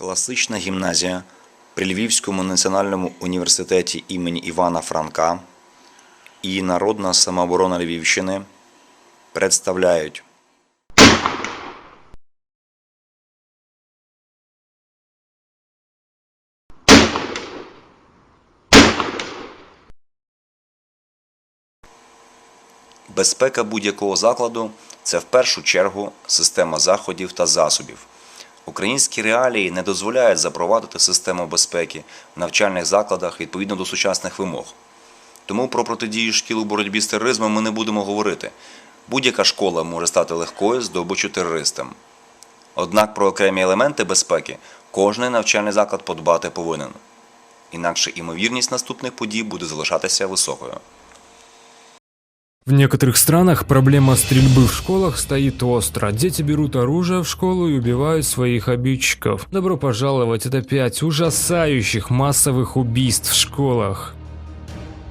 Класична гімназія при Львівському національному університеті імені Івана Франка і Народна самооборона Львівщини представляють Безпека будь-якого закладу це в першу чергу система заходів та засобів. Українські реалії не дозволяють запровадити систему безпеки в навчальних закладах відповідно до сучасних вимог. Тому про протидію шкіл у боротьбі з тероризмом ми не будемо говорити. Будь-яка школа може стати легкою здобиччю терористам. Однак про окремі елементи безпеки кожний навчальний заклад подбати повинен. Інакше імовірність наступних подій буде залишатися високою. В некоторых странах проблема стрельбы в школах стоит остро. Дети берут оружие в школу и убивают своих обидчиков. Добро пожаловать, это пять ужасающих массовых убийств в школах.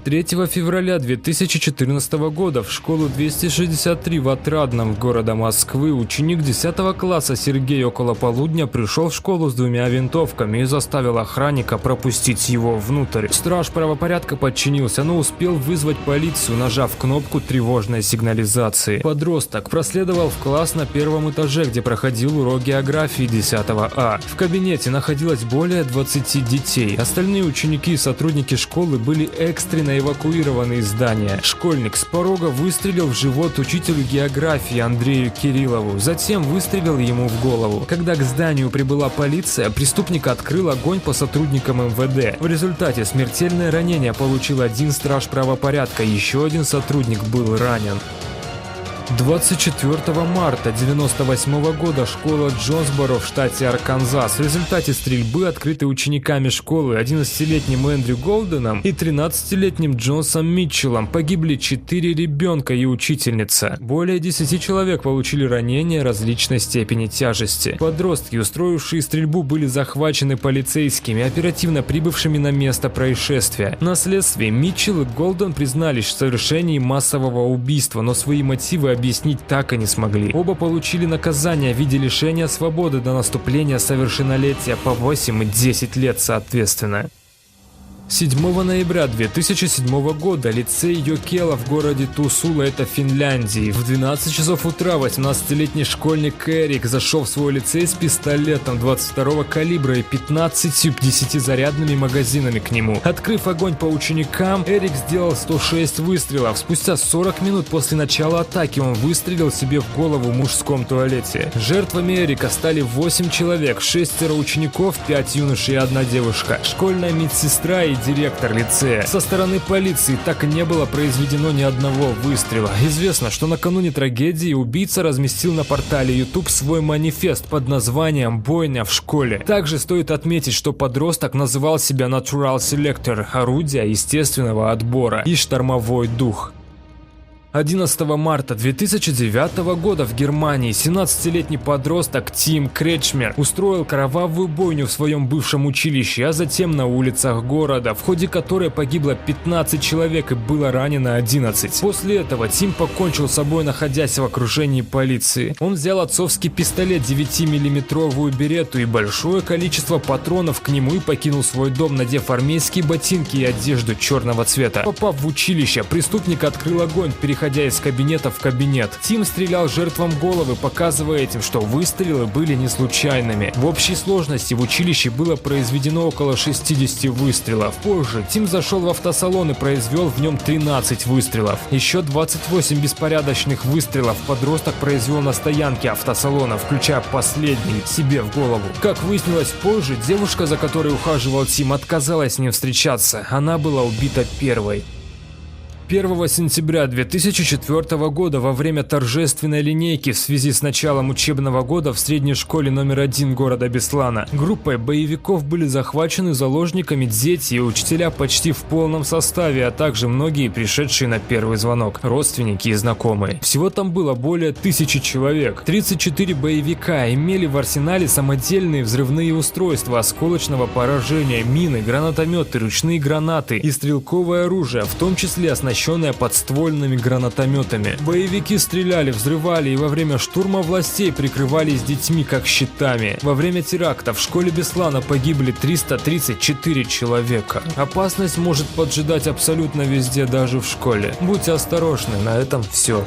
3 февраля 2014 года в школу 263 в Отрадном города Москвы ученик 10 класса Сергей около полудня пришел в школу с двумя винтовками и заставил охранника пропустить его внутрь. Страж правопорядка подчинился, но успел вызвать полицию, нажав кнопку тревожной сигнализации. Подросток проследовал в класс на первом этаже, где проходил урок географии 10 А. В кабинете находилось более 20 детей. Остальные ученики и сотрудники школы были экстренно эвакуированы из здания. Школьник с порога выстрелил в живот учителю географии Андрею Кириллову, затем выстрелил ему в голову. Когда к зданию прибыла полиция, преступник открыл огонь по сотрудникам МВД. В результате смертельное ранение получил один страж правопорядка, еще один сотрудник был ранен. 24 марта 98 года школа Джонсборо в штате Арканзас в результате стрельбы, открытой учениками школы 11-летним Эндрю Голденом и 13-летним Джонсом Митчеллом, погибли 4 ребенка и учительница. Более 10 человек получили ранения различной степени тяжести. Подростки, устроившие стрельбу, были захвачены полицейскими, оперативно прибывшими на место происшествия. На следствии Митчелл и Голден признались в совершении массового убийства, но свои мотивы объяснить так и не смогли. Оба получили наказание в виде лишения свободы до наступления совершеннолетия по 8 и 10 лет соответственно. 7 ноября 2007 года лицей Йокела в городе Тусула, это Финляндии. В 12 часов утра 18-летний школьник Эрик зашел в свой лицей с пистолетом 22 калибра и 15 10-зарядными магазинами к нему. Открыв огонь по ученикам, Эрик сделал 106 выстрелов. Спустя 40 минут после начала атаки он выстрелил себе в голову в мужском туалете. Жертвами Эрика стали 8 человек, шестеро учеников, 5 юношей и одна девушка. Школьная медсестра и директор лицея. Со стороны полиции так и не было произведено ни одного выстрела. Известно, что накануне трагедии убийца разместил на портале YouTube свой манифест под названием «Бойня в школе». Также стоит отметить, что подросток называл себя Natural Selector – орудие естественного отбора и штормовой дух. 11 марта 2009 года в Германии 17-летний подросток Тим Кречмер устроил кровавую бойню в своем бывшем училище, а затем на улицах города, в ходе которой погибло 15 человек и было ранено 11. После этого Тим покончил с собой, находясь в окружении полиции. Он взял отцовский пистолет 9-миллиметровую берету и большое количество патронов к нему и покинул свой дом, надев армейские ботинки и одежду черного цвета. Попав в училище, преступник открыл огонь, переходя из кабинета в кабинет. Тим стрелял жертвам головы, показывая этим, что выстрелы были не случайными. В общей сложности в училище было произведено около 60 выстрелов. Позже Тим зашел в автосалон и произвел в нем 13 выстрелов. Еще 28 беспорядочных выстрелов подросток произвел на стоянке автосалона, включая последний себе в голову. Как выяснилось позже, девушка, за которой ухаживал Тим, отказалась с ним встречаться. Она была убита первой. 1 сентября 2004 года во время торжественной линейки в связи с началом учебного года в средней школе номер один города Беслана группой боевиков были захвачены заложниками дети и учителя почти в полном составе, а также многие пришедшие на первый звонок, родственники и знакомые. Всего там было более тысячи человек. 34 боевика имели в арсенале самодельные взрывные устройства осколочного поражения, мины, гранатометы, ручные гранаты и стрелковое оружие, в том числе оснащенные оснащенная подствольными гранатометами. Боевики стреляли, взрывали и во время штурма властей прикрывались детьми как щитами. Во время теракта в школе Беслана погибли 334 человека. Опасность может поджидать абсолютно везде, даже в школе. Будьте осторожны, на этом все.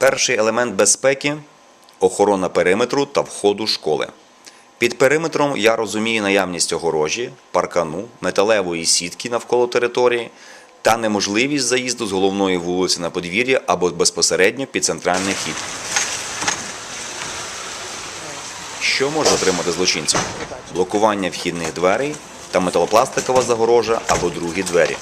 Перший елемент безпеки охорона периметру та входу школи. Під периметром я розумію наявність огорожі, паркану, металевої сітки навколо території та неможливість заїзду з головної вулиці на подвір'я або безпосередньо під центральний хід. Що може отримати злочинців? Блокування вхідних дверей та металопластикова загорожа або другі двері.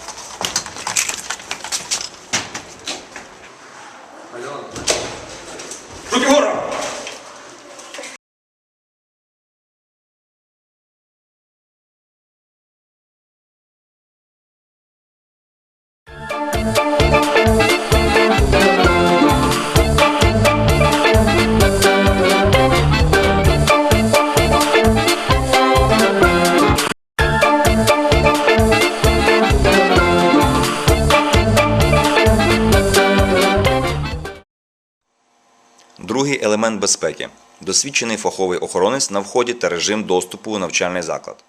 Другий елемент безпеки досвідчений фаховий охоронець на вході та режим доступу у навчальний заклад.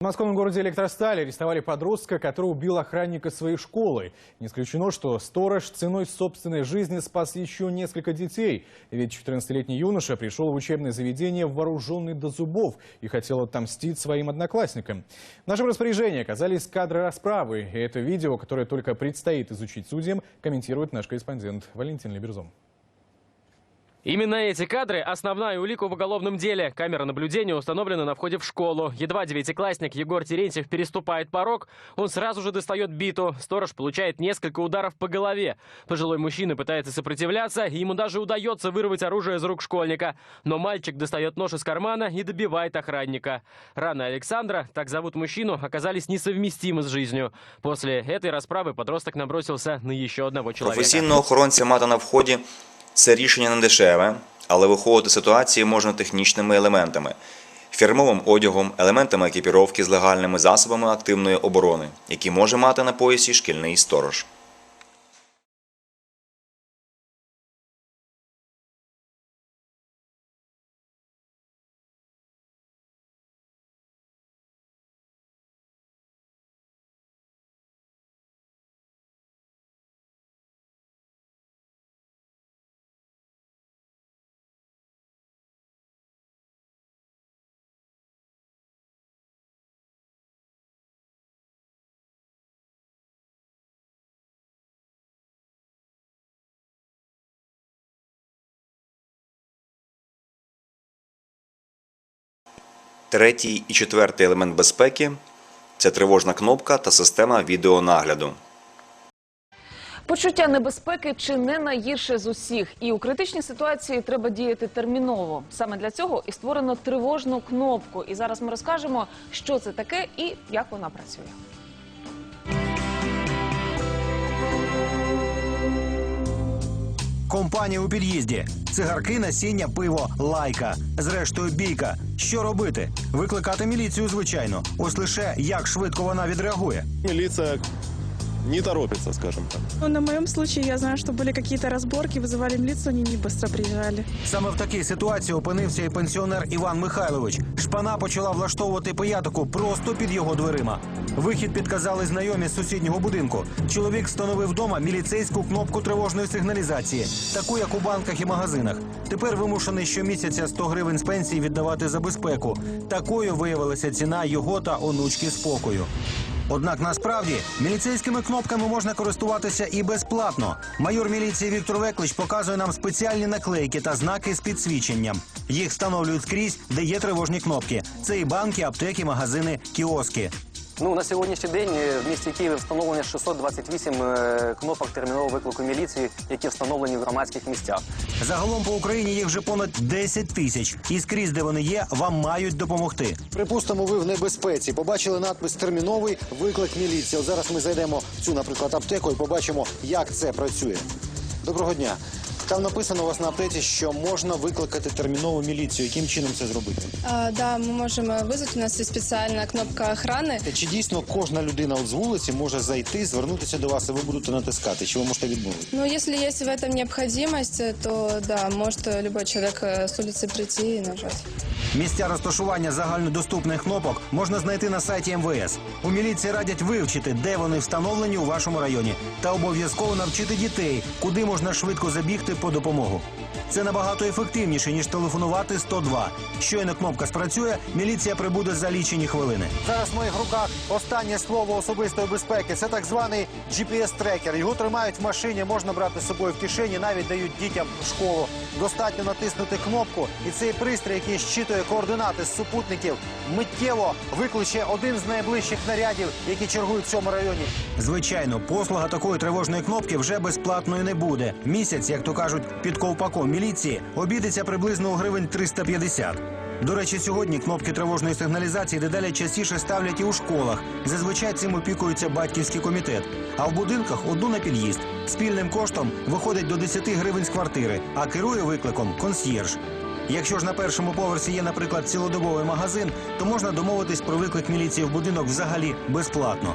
В московском городе Электросталь арестовали подростка, который убил охранника своей школы. Не исключено, что сторож ценой собственной жизни спас еще несколько детей. Ведь 14-летний юноша пришел в учебное заведение вооруженный до зубов и хотел отомстить своим одноклассникам. В нашем распоряжении оказались кадры расправы. И это видео, которое только предстоит изучить судьям, комментирует наш корреспондент Валентин Леберзон. Именно эти кадры – основная улика в уголовном деле. Камера наблюдения установлена на входе в школу. Едва девятиклассник Егор Терентьев переступает порог, он сразу же достает биту. Сторож получает несколько ударов по голове. Пожилой мужчина пытается сопротивляться, и ему даже удается вырвать оружие из рук школьника. Но мальчик достает нож из кармана и добивает охранника. Раны Александра, так зовут мужчину, оказались несовместимы с жизнью. После этой расправы подросток набросился на еще одного человека. Професійного охоронця мати на вході це рішення не дешеве, але виходити з ситуації можна технічними елементами, фірмовим одягом, елементами екіпіровки з легальними засобами активної оборони, які може мати на поясі шкільний сторож. Третій і четвертий елемент безпеки це тривожна кнопка та система відеонагляду. Почуття небезпеки чи не найгірше з усіх, і у критичній ситуації треба діяти терміново. Саме для цього і створено тривожну кнопку. І зараз ми розкажемо, що це таке і як вона працює. Компанія у під'їзді, цигарки, насіння, пиво, лайка. Зрештою, бійка. Що робити? Викликати міліцію, звичайно. Ось лише як швидко вона відреагує. Милиция не торопится, скажем так. Ну, на моем случае я знаю, что были какие-то разборки, вызывали милицию, они не быстро приезжали. Саме в такій ситуації опинився і пенсіонер Іван Михайлович. Шпана почала влаштовувати пиятику просто під його дверима. Вихід підказали знайомі з сусіднього будинку. Чоловік встановив вдома міліцейську кнопку тривожної сигналізації, таку як у банках і магазинах. Тепер вимушений щомісяця 100 гривень з пенсії віддавати за безпеку. Такою виявилася ціна його та онучки спокою. Однак насправді міліцейськими кнопками можна користуватися і безплатно. Майор міліції Віктор Веклич показує нам спеціальні наклейки та знаки з підсвіченням. Їх встановлюють скрізь, де є тривожні кнопки. Це і банки, аптеки, магазини, кіоски. Ну на сьогоднішній день е, в місті Києві встановлено 628 е, кнопок термінового виклику міліції, які встановлені в громадських місцях. Загалом по Україні їх вже понад 10 тисяч. І скрізь, де вони є, вам мають допомогти. Припустимо, ви в небезпеці. Побачили надпис терміновий виклик міліції. От зараз ми зайдемо в цю, наприклад, аптеку і побачимо, як це працює. Доброго дня. Там написано у вас на аптеці, що можна викликати термінову міліцію. Яким чином це зробити? А, да, мы можем э, вызвать. У нас есть специальная кнопка охраны. Чи дійсно кожна людина от з вулиці може зайти, звернутися до вас, і ви будете натискати? Чи ви можете відмовити? Ну, если есть в этом необходимость, э, то да, может э, любой человек э, с улицы прийти и нажать. Місця розташування загальнодоступних кнопок можна знайти на сайті МВС. У міліції радять вивчити, де вони встановлені у вашому районі, та обов'язково навчити дітей, куди можна швидко забігти по допомогу. Це набагато ефективніше ніж телефонувати 102. Щойно кнопка спрацює, міліція прибуде за лічені хвилини. Зараз в моїх руках останнє слово особистої безпеки. Це так званий GPS-трекер. Його тримають в машині, можна брати з собою в кишені, навіть дають дітям в школу. Достатньо натиснути кнопку, і цей пристрій, який щитує координати з супутників, миттєво викличе один з найближчих нарядів, які чергують в цьому районі. Звичайно, послуга такої тривожної кнопки вже безплатною не буде. Місяць, як то кажуть, під ковпаком міліції обійдеться приблизно у гривень 350. До речі, сьогодні кнопки тривожної сигналізації дедалі частіше ставлять і у школах. Зазвичай цим опікується батьківський комітет. А в будинках одну на під'їзд. Спільним коштом виходить до 10 гривень з квартири, а керує викликом консьєрж. Якщо ж на першому поверсі є, наприклад, цілодобовий магазин, то можна домовитись про виклик міліції в будинок взагалі безплатно.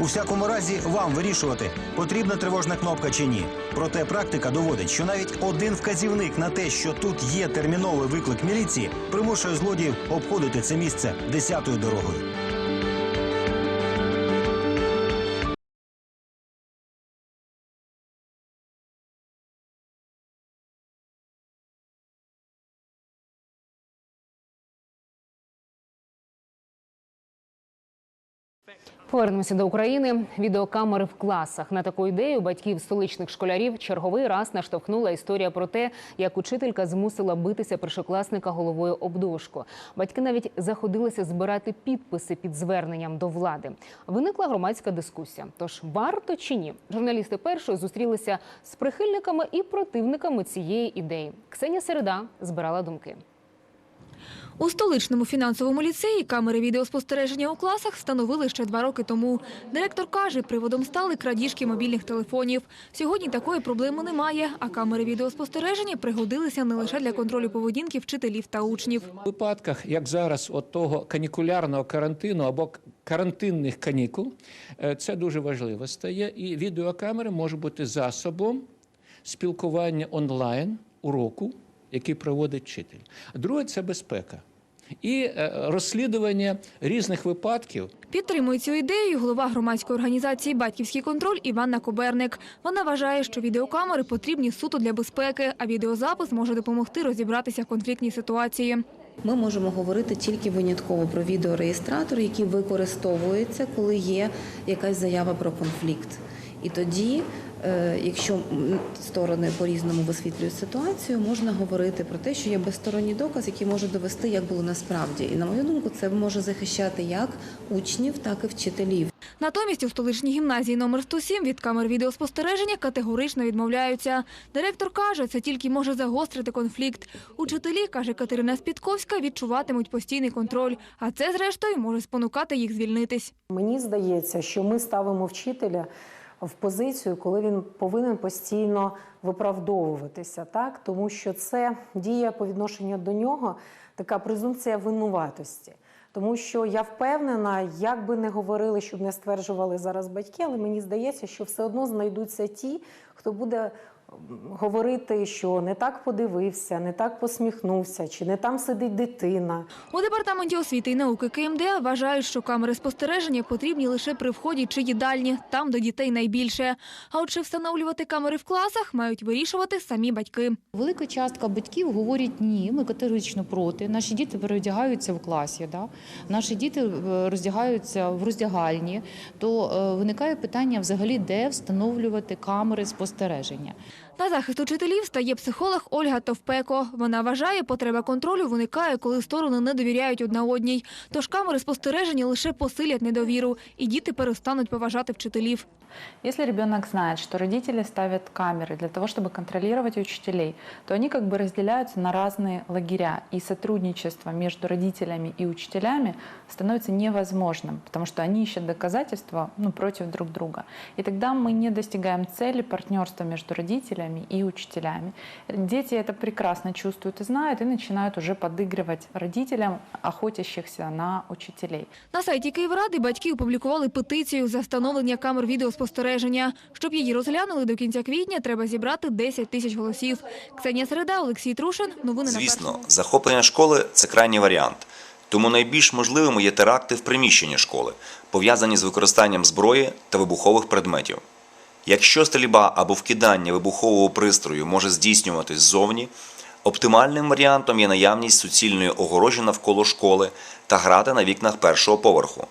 У всякому разі, вам вирішувати, потрібна тривожна кнопка чи ні. Проте практика доводить, що навіть один вказівник на те, що тут є терміновий виклик міліції, примушує злодіїв обходити це місце десятою дорогою. Повернемося до України. Відеокамери в класах на таку ідею батьків столичних школярів черговий раз наштовхнула історія про те, як учителька змусила битися першокласника головою об дошку. Батьки навіть заходилися збирати підписи під зверненням до влади. Виникла громадська дискусія. Тож варто чи ні? Журналісти першої зустрілися з прихильниками і противниками цієї ідеї. Ксенія Середа збирала думки. У столичному фінансовому ліцеї камери відеоспостереження у класах встановили ще два роки тому. Директор каже, приводом стали крадіжки мобільних телефонів. Сьогодні такої проблеми немає, а камери відеоспостереження пригодилися не лише для контролю поведінки вчителів та учнів. У випадках, як зараз, от того канікулярного карантину або карантинних канікул, е, це дуже важливо стає. І відеокамери можуть бути засобом спілкування онлайн уроку, який проводить вчитель. Друге це безпека. І е, розслідування різних випадків Підтримує цю ідею голова громадської організації Батьківський контроль Іванна Коберник. Вона вважає, що відеокамери потрібні суто для безпеки, а відеозапис може допомогти розібратися в конфліктній ситуації. Ми можемо говорити тільки винятково про відеореєстратор, який використовується, коли є якась заява про конфлікт. І тоді, якщо сторони по-різному висвітлюють ситуацію, можна говорити про те, що є безсторонній доказ, який може довести, як було насправді. І на мою думку, це може захищати як учнів, так і вчителів. Натомість у столичній гімназії номер 107 від камер відеоспостереження категорично відмовляються. Директор каже, це тільки може загострити конфлікт. Учителі, каже Катерина Спітковська, відчуватимуть постійний контроль, а це, зрештою, може спонукати їх звільнитись. Мені здається, що ми ставимо вчителя в позицію, коли він повинен постійно виправдовуватися, так тому що це дія по відношенню до нього, така презумпція винуватості. Тому що я впевнена, як би не говорили, щоб не стверджували зараз батьки, але мені здається, що все одно знайдуться ті, хто буде говорити, що не так подивився, не так посміхнувся, чи не там сидить дитина. У департаменті освіти і науки КМДА вважають, що камери спостереження потрібні лише при вході чи їдальні, там до дітей найбільше. А от чи встановлювати камери в класах, мають вирішувати самі батьки. Велика частка батьків говорять ні, ми категорично проти. Наші діти переодягаються в класі, да? наші діти е, роздягаються в роздягальні. То е, виникає питання взагалі, де встановлювати камери спостереження. На захист учителів стає психолог Ольга Товпеко. Вона вважає, потреба контролю виникає, коли сторони не довіряють одна одній. Тож камери спостереження лише посилять недовіру, і діти перестануть поважати вчителів. Если ребенок знает, что родители ставят камеры для того, чтобы контролировать учителей, то они как бы разделяются на разные лагеря, и сотрудничество между родителями и учителями становится невозможным, потому что они ищут доказательства ну, против друг друга. И тогда мы не достигаем цели партнерства между родителями и учителями. Дети это прекрасно чувствуют и знают, и начинают уже подыгрывать родителям, охотящихся на учителей. На сайті Київради батьки опублікували петицію за встановлення камер відеоспостереження. Щоб її розглянули до кінця квітня, треба зібрати 10 тисяч голосів. Ксенія Середа, Олексій Трушин. Новини на Звісно, захоплення школи це крайній варіант. Тому найбільш можливими є теракти в приміщенні школи, пов'язані з використанням зброї та вибухових предметів. Якщо стрільба або вкидання вибухового пристрою може здійснюватись ззовні, оптимальним варіантом є наявність суцільної огорожі навколо школи та грати на вікнах першого поверху.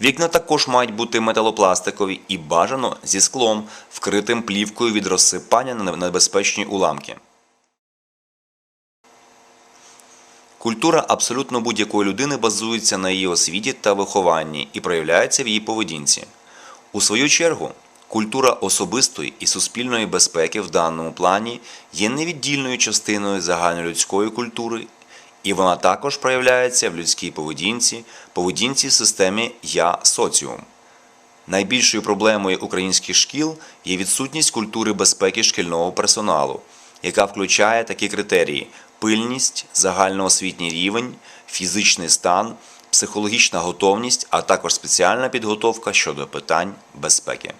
Вікна також мають бути металопластикові і бажано зі склом, вкритим плівкою від розсипання на небезпечні уламки. Культура абсолютно будь-якої людини базується на її освіті та вихованні і проявляється в її поведінці. У свою чергу, культура особистої і суспільної безпеки в даному плані є невіддільною частиною загальнолюдської культури, і вона також проявляється в людській поведінці, поведінці системі Я соціум. Найбільшою проблемою українських шкіл є відсутність культури безпеки шкільного персоналу, яка включає такі критерії: пильність, загальноосвітній рівень, фізичний стан, психологічна готовність, а також спеціальна підготовка щодо питань безпеки.